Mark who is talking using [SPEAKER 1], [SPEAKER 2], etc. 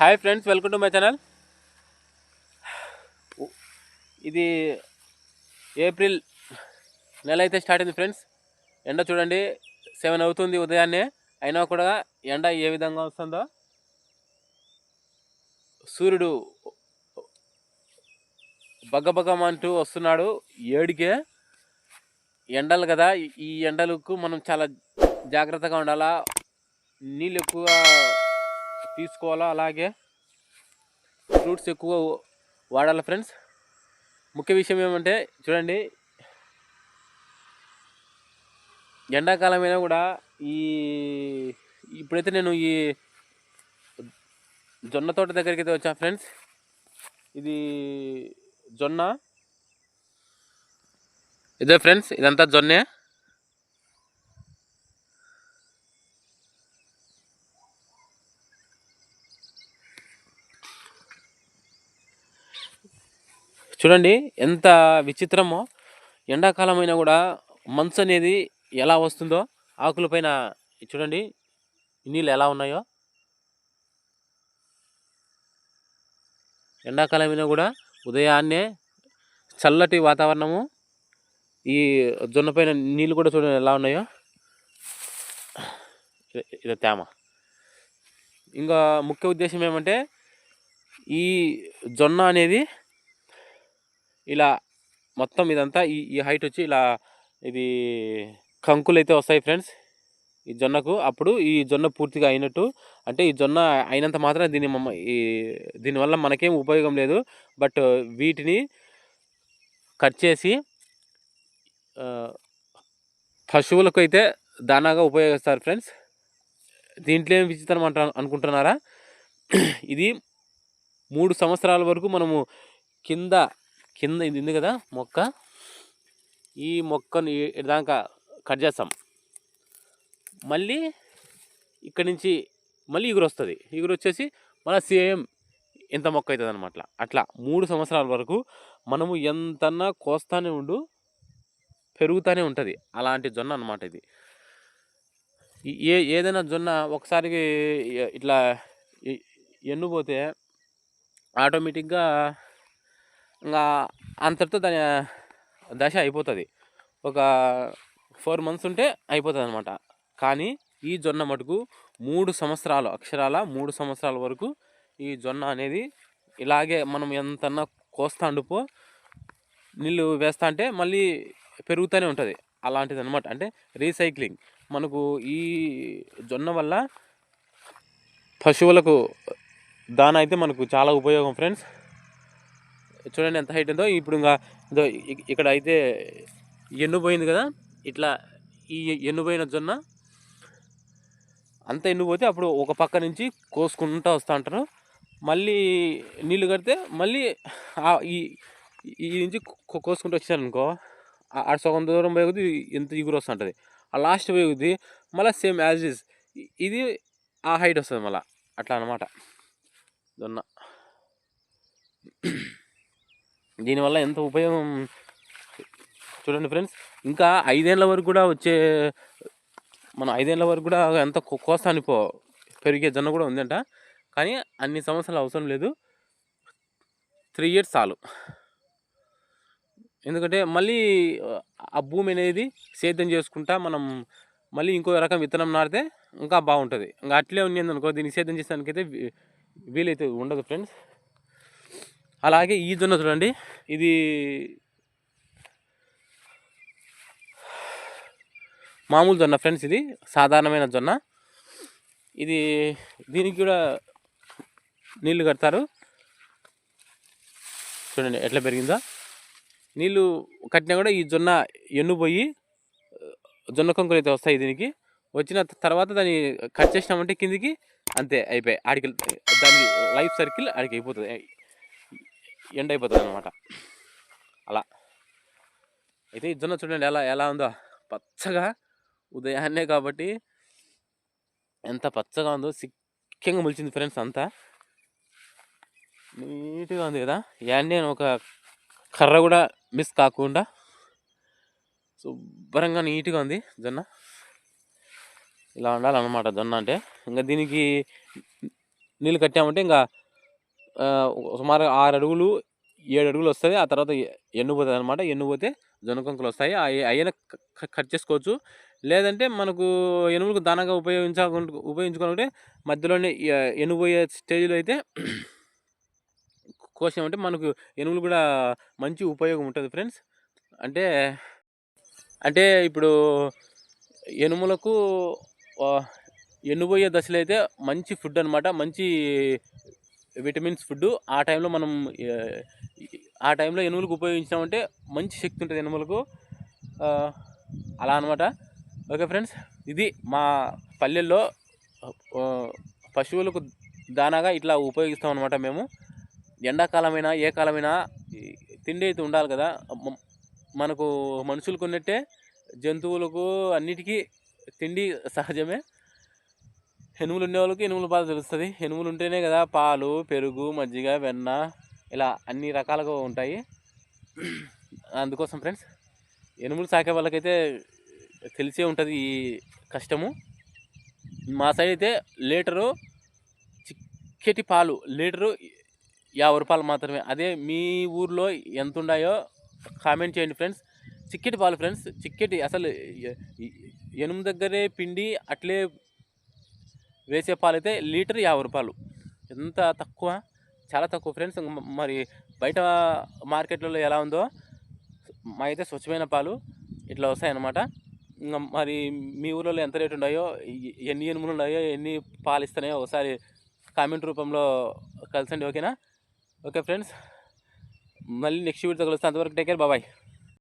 [SPEAKER 1] Hi friends welcome to my channel. ఇది April నెల అయితే స్టార్ట్ అయింది ఫ్రెండ్స్. ఎండ చూడండి సెవెన్ అవుతుంది ఉదయాన్నే. అయినా కూడా ఎండ ఏ విధంగా వస్తుందో. సూర్యుడు బగ్గబగ్గమంటూ వస్తున్నాడు ఏడికే. ఎండలు కదా ఈ- ఈ ఎండలకు మనం చాలా జాగ్రత్తగా ఉండాలా. నీళ్ళు ఎక్కువగా తీసుకోవాలా? అలాగే ఫ్రూట్స్ ఎక్కువ వాడాలి ఫ్రెండ్స్? ముఖ్య విషయం ఏమంటే చూడండి ఎండాకాలం అయినా కూడా ఈ ఇప్పుడైతే నేను ఈ జొన్న తోట దగ్గరికి అయితే వచ్చాను ఫ్రెండ్స్. ఇది జొన్న. ఇదే ఫ్రెండ్స్ ఇదంతా జొన్నే. చూడండి ఎంత విచిత్రమో. ఎండాకాలం అయినా కూడా మంచు అనేది ఎలా వస్తుందో ఆకులపైన చూడండి నీళ్ళు ఎలా ఉన్నాయో. ఎండాకాలం కూడా ఉదయాన్నే చల్లటి వాతావరణము ఈ జొన్న పైన నీళ్ళు కూడా చూడండి ఎలా ఉన్నాయో. ఇది తేమ. ఇంకా ముఖ్య ఉద్దేశం ఏమంటే ఈ జొన్న అనేది ఇలా మొత్తం ఇదంతా ఈ ఈ హైట్ వచ్చి ఇలా ఇది కంకులు అయితే వస్తాయి ఫ్రెండ్స్ ఈ జొన్నకు అప్పుడు ఈ జొన్న పూర్తిగా అయినట్టు. అంటే ఈ జొన్న అయినంత మాత్రం దీని మమ్మ- ఈ దీనివల్ల మనకేం ఉపయోగం లేదు. బట్ వీటిని కట్ చేసి పశువులకు అయితే దానాగా ఉపయోగిస్తారు ఫ్రెండ్స్ దీంట్లో ఏం విచిత్రం అంట అనుకుంటున్నారా? ఇది మూడు సంవత్సరాల వరకు మనము కింద కింద ఇది ఉంది కదా మొక్క. ఈ మొక్కను దాకా కట్ చేస్తాం. మళ్ళీ ఇక్కడి నుంచి మళ్ళీ ఇగురు వస్తుంది. ఇగురు వచ్చేసి మళ్ళీ సేమ్ ఎంత మొక్క అవుతుంది అనమాట అట్లా మూడు సంవత్సరాల వరకు మనము ఎంతన్నా కోస్తానే ఉండు పెరుగుతూనే ఉంటుంది. అలాంటి జొన్న అనమాట ఇది. ఏ ఏదైనా జొన్న ఒకసారికి ఇట్లా ఎన్నుపోతే ఆటోమేటిక్గా ఇంకా అంతటితో దాని దశ అయిపోతుంది. ఒక ఫోర్ మంత్స్ ఉంటే అయిపోతుంది అనమాట కానీ ఈ జొన్న మటుకు మూడు సంవత్సరాలు అక్షరాల మూడు సంవత్సరాల వరకు ఈ జొన్న అనేది ఇలాగే మనం ఎంతన్నా కోస్తా ఉండిపో నీళ్ళు వేస్తా అంటే మళ్ళీ పెరుగుతూనే ఉంటుంది. అలాంటిది అనమాట అంటే రీసైక్లింగ్. మనకు ఈ జొన్న వల్ల పశువులకు దాన అయితే మనకు చాలా ఉపయోగం ఫ్రెండ్స్. చూడండి ఎంత హైట్ ఉందో. ఇప్పుడు ఇంకా ఇదో ఇక్కడ అయితే ఎన్నుపోయింది కదా. ఇట్లా ఈ ఎన్నుపోయిన జొన్న అంత ఎన్నుపోతే అప్పుడు ఒక పక్క నుంచి కోసుకుంటూ వస్తూ ఉంటారు మళ్ళీ నీళ్ళు కడితే మళ్ళీ ఈ ఈ నుంచి కోసుకుంటూ వచ్చారనుకో ఆ- సగం దూరం పోయేది ఎంత ఇగురు వస్తుంటుంది ఆ లాస్ట్ పోయేది మళ్ళీ సేమ్ యాజ్ ఇస్ ఇది ఆ హైట్ వస్తుంది మళ్ళీ. అట్లా అనమాట జొన్న. దీనివల్ల ఎంత ఉపయోగం? చూడండి ఫ్రెండ్స్ ఇంకా ఐదేళ్ళ వరకు కూడా వచ్చే మన ఐదేళ్ళ వరకు కూడా ఎంత కో- పో పెరిగే జొన్న కూడా ఉందంట. కానీ అన్ని సంవత్సరాలు అవసరం లేదు. త్రీ ఇయర్స్ చాలు. ఎందుకంటే మళ్ళీ ఆ భూమి అనేది సేద్యం చేసుకుంటా మనం మళ్ళీ ఇంకో రకం విత్తనం నాటితే ఇంకా బాగుంటుంది. ఇంకా అట్లే ఉంది అనుకో దీనికి సేద్యం చేసేదానికైతే వీలైతే ఉండదు ఫ్రెండ్స్. అలాగే ఈ జొన్న చూడండి. ఇది మామూలు జొన్న ఫ్రెండ్స్ ఇది సాధారణమైన జొన్న. ఇది దీనికి కూడా నీళ్ళు కడతారు. చూడండి ఎట్లా పెరిగిందో. నీళ్ళు కట్టినా కూడా ఈ జొన్న ఎన్నుపోయి జొన్న కొంకులు అయితే వస్తాయి దీనికి. వచ్చిన తర్వాత దాన్ని కట్ చేసినామంటే కిందికి అంతే అయిపోయి ఆడికి దాని లైఫ్ సర్కిల్ ఆడికి అయిపోతుంది. ఎండ్ అయిపోతుంది అనమాట అలా. అయితే ఈ జొన్న చూడండి ఎలా ఎలా ఉందో. పచ్చగా ఉదయాన్నే కాబట్టి ఎంత పచ్చగా ఉందో సిక్కంగా మొలిచింది ఫ్రెండ్స్ అంతా. నీట్గా ఉంది కదా. యాన్నే ఒక కర్ర కూడా మిస్ కాకుండా శుభ్రంగా నీట్గా ఉంది జొన్న. ఇలా ఉండాలన్నమాట జొన్న అంటే. ఇంకా దీనికి నీళ్ళు కట్టామంటే ఇంకా సుమారు ఆరు అడుగులు ఏడు అడుగులు వస్తుంది. ఆ తర్వాత ఎన్నుపోతుంది అనమాట ఎన్నుపోతే జొన్న కొంకలు వస్తాయి అవి అయినా కట్ చేసుకోవచ్చు. లేదంటే మనకు ఎనుములకు దానంగా ఉపయోగించ ఉపయోగించుకోవాలంటే మధ్యలోనే ఎ- ఎనుపోయే స్టేజ్లో అయితే కోసామంటే మనకు ఎనుములు కూడా మంచి ఉపయోగం ఉంటుంది ఫ్రెండ్స్. అంటే అంటే ఇప్పుడు ఎనుములకు ఆ, ఎన్నుపోయే దశలో అయితే మంచి ఫుడ్ అనమాట మంచి విటమిన్స్ ఫుడ్ ఆ టైంలో మనం ఆ టైంలో ఎనుములకు ఉపయోగించామంటే మంచి శక్తి ఉంటుంది ఎనుములకు. అలా అనమాట ఓకే ఫ్రెండ్స్ ఇది మా పల్లెల్లో పశువులకు దానాగా ఇట్లా ఉపయోగిస్తాం అనమాట మేము. ఎండాకాలమైనా ఏ కాలమైనా తిండి అయితే ఉండాలి కదా. మనకు మనుషులకు ఉన్నట్టే జంతువులకు అన్నిటికీ తిండి సహజమే. ఎనుములు ఉండే వాళ్ళకి ఎనుముల బాధ తెలుస్తుంది. ఎనుములు ఉంటేనే కదా పాలు పెరుగు మజ్జిగ వెన్న ఇలా అన్ని రకాలుగా ఉంటాయి. అందుకోసం ఫ్రెండ్స్ ఎనుములు సాకే వాళ్ళకైతే తెలిసే ఉంటుంది ఈ కష్టము. మా సైడ్ అయితే లీటరు చిక్కటి పాలు లీటరు యాభై రూపాయలు మాత్రమే. అదే మీ ఊర్లో ఎంత ఉన్నాయో కామెంట్ చేయండి ఫ్రెండ్స్. చిక్కటి పాలు ఫ్రెండ్స్ చిక్కటి అసలు ఎనుము దగ్గరే పిండి అట్లే వేసే పాలు అయితే లీటర్ యాభై రూపాయలు. ఎంత తక్కువ? చాలా తక్కువ ఫ్రెండ్స్. మరి బయట మార్కెట్లలో ఎలా ఉందో మా అయితే స్వచ్ఛమైన పాలు ఇట్లా వస్తాయన్నమాట. ఇంకా మరి మీ ఊళ్ళో ఎంత రేటు ఉన్నాయో ఎన్ని ఎనుములు ఉన్నాయో ఎన్ని పాలు ఇస్తున్నాయో ఒకసారి కామెంట్ రూపంలో కలిసండి ఓకేనా? Okay friends. మళ్ళీ నెక్స్ట్ వీడియోతో కలుస్తాను అంతవరకు టేక్ కేర్. బాబాయ్